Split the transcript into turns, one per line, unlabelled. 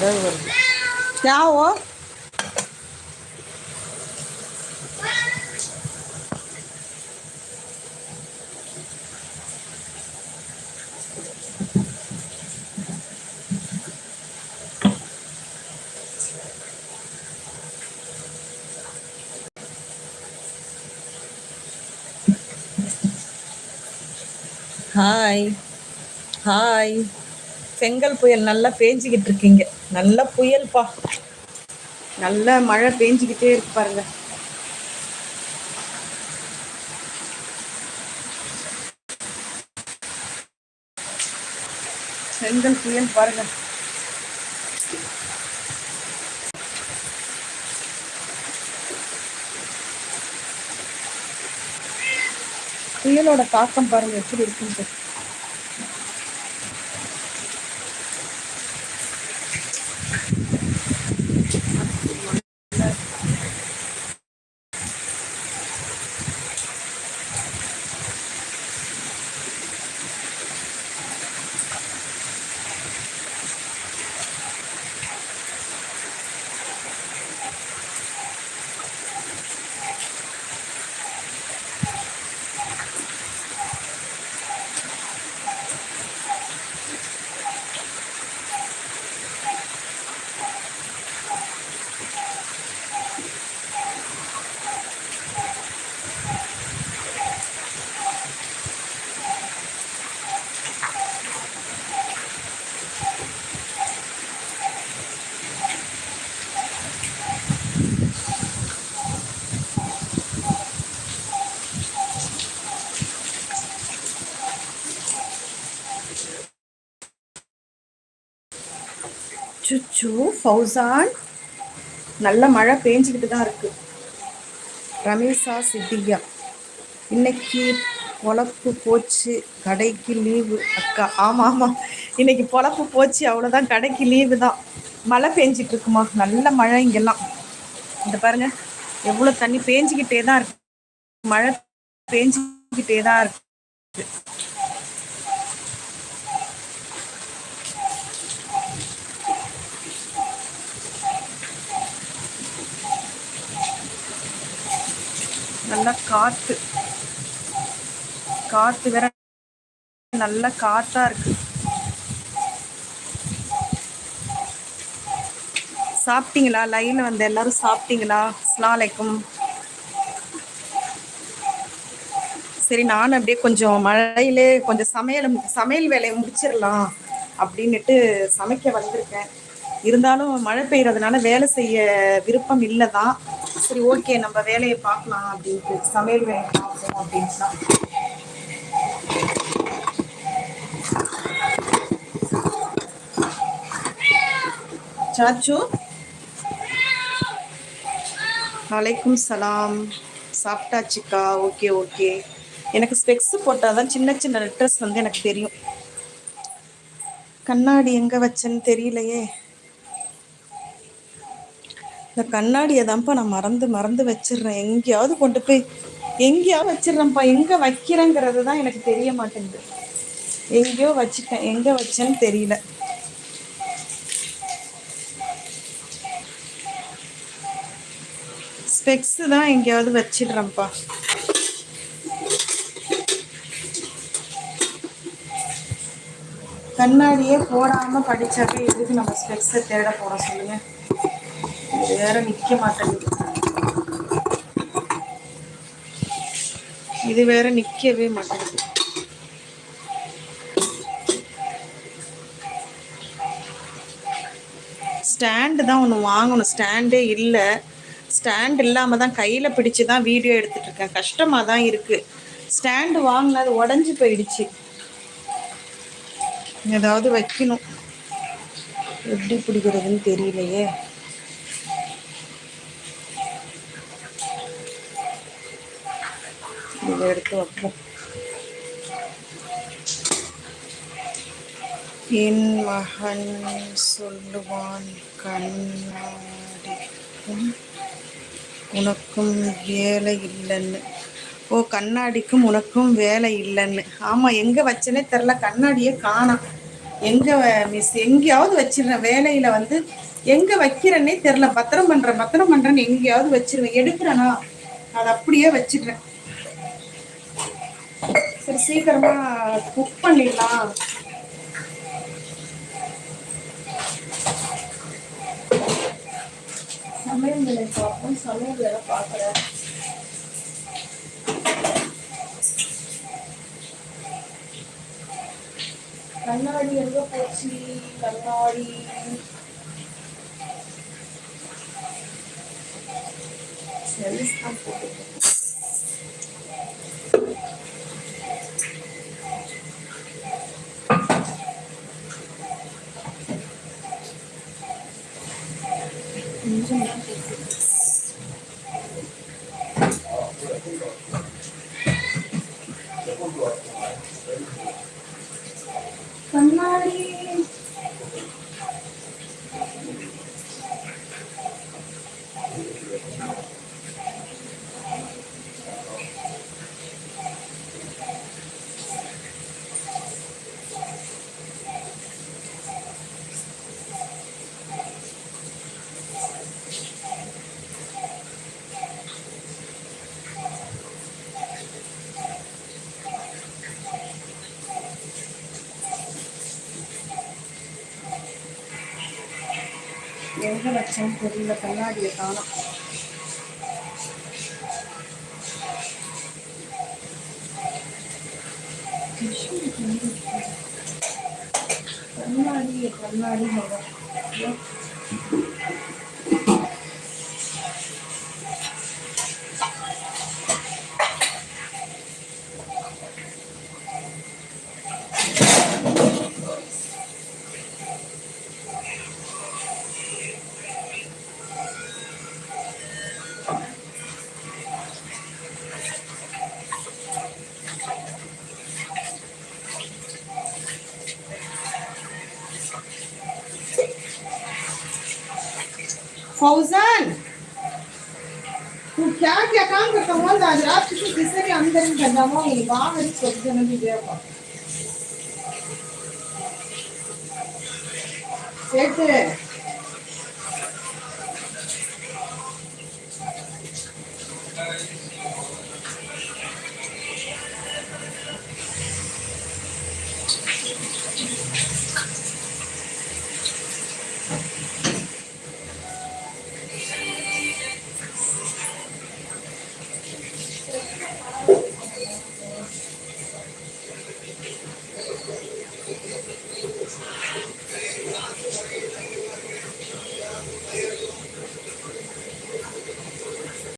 கதவு வருது யாவோ hi hi செங்கல் புயல் நல்லா பேஞ்சிக்கிட்டு இருக்கீங்க. நல்ல புயல்ப்பா நல்ல மழை பேஞ்சிக்கிட்டே இருக்கு பாருங்க. செங்கல் புயல் பாருங்க. புயலோட தாக்கம் பாருங்க எப்படி இருக்குன்னு சுச்சு ஃபௌசான் நல்ல மழை பேஞ்சிக்கிட்டு தான் இருக்குது ரமேஷா சித்தியா இன்னைக்கு பொழப்பு போச்சு கடைக்கு லீவு. அக்கா ஆமாம் ஆமாம் இன்னைக்கு பொழப்பு போச்சு அவ்வளோதான் கடைக்கு லீவு தான். மழை பேஞ்சிட்டு இருக்குமா? நல்ல மழை இங்கெல்லாம். இந்த பாருங்க எவ்வளோ தண்ணி பேஞ்சிக்கிட்டே தான் இருக்கு. மழை பேஞ்சிக்கிட்டே தான் இருக்கு. நல்லா காத்து. காத்து வேற நல்ல காத்தா இருக்கு. சாப்பிட்டீங்களா? லைன்ல வந்து எல்லாரும் சாப்பிட்டீங்களா? அஸ்ஸலாமு சரி நானும் அப்படியே கொஞ்சம் மழையிலே கொஞ்சம் சமையல் சமையல் வேலையை முடிச்சிடலாம் அப்படின்னுட்டு சமைக்க வந்திருக்கேன். இருந்தாலும் மழை பெய்யறதுனால வேலை செய்ய விருப்பம் இல்லை தான் சரி ஓகே நம்ம வேலையை பார்க்கலாம் அப்படின்ட்டு. சமையல் வேலை பார்ப்போம் அப்படின்ட்டு தான் சாச்சு? வலைக்கும் சலாம். சாப்பிட்டாச்சுக்கா ஓகே ஓகே எனக்கு ஸ்பெக்ஸ் போட்டால் தான் சின்ன சின்ன லெட்டர்ஸ் வந்து எனக்கு தெரியும். கண்ணாடி எங்கே வச்சேன்னு தெரியலையே. இந்த கண்ணாடியை தான்ப்பா நான் மறந்து மறந்து வச்சிடுறேன். எங்கேயாவது கொண்டு போய் எங்கேயாவது வச்சிடுறேன்ப்பா. எங்கே வைக்கிறேங்கிறது தான் எனக்கு தெரிய மாட்டேங்குது. எங்கேயோ வச்சுட்டேன். எங்கே வச்சேன்னு தெரியல. ஸ்பெக்ஸ் தான் எங்கேயாவது வச்சிடுறேன்ப்பா. கண்ணாடியே போடாம படிச்சாக்க எதுக்கு நம்ம ஸ்பெக்ஸை தேட போறோம் சொல்லுங்கள் இது வேற நிக்க மாட்டேங்குது இது வேற நிக்கவே மாட்டேங்குது. ஸ்டாண்டு தான் ஒன்று வாங்கணும். ஸ்டாண்டே இல்லை. ஸ்டாண்ட் இல்லாமல் தான் கையில் பிடிச்சு தான் வீடியோ எடுத்துகிட்டு இருக்கேன். கஷ்டமாக தான் இருக்குது ஸ்டாண்டு வாங்கினா அது உடஞ்சி போயிடுச்சு. ஏதாவது வைக்கணும். எப்படி பிடிக்கிறதுன்னு தெரியலையே. இதை எடுத்து வைப்போம். என் மகன் சொல்லுவான் கண்ணாடிக்கும் உனக்கும் வேலை இல்லைன்னு. ஓ கண்ணாடிக்கும் உனக்கும் வேலை இல்லைன்னு. ஆமாம் எங்கே வச்சேனே தெரில கண்ணாடியே காணாம் எங்க மிஸ் எங்கேயாவது வச்சிடுறேன் வேலையில வந்து எங்க வைக்கிறேன்னே தெரியல. பத்திரம் பண்றேன் பத்திரம் பண்றேன்னு எங்கேயாவது வச்சிருவேன். எடுக்கிறேனா? அதை அப்படியே வச்சிடுறேன். சீக்கிரமா குக் பண்ணிடலாம். சமையல் வேலை பார்ப்போம். சமையல் வேலை பார்க்குறேன். கண்ணாடி எங்க போச்சு? கண்ணாடி. சரி தான் போட்டு கொஞ்சம் எங்க வச்சேன்னு தெரியல கண்ணாடியை காணும். கண்ணாடி கண்ணாடி फौजान तू क्या क्या काम करता हूँ आज रात किसी तीसरे के अंदर ही करना हुआ ये वाह मेरी सोच जन भी गया हुआ सेठ Thank.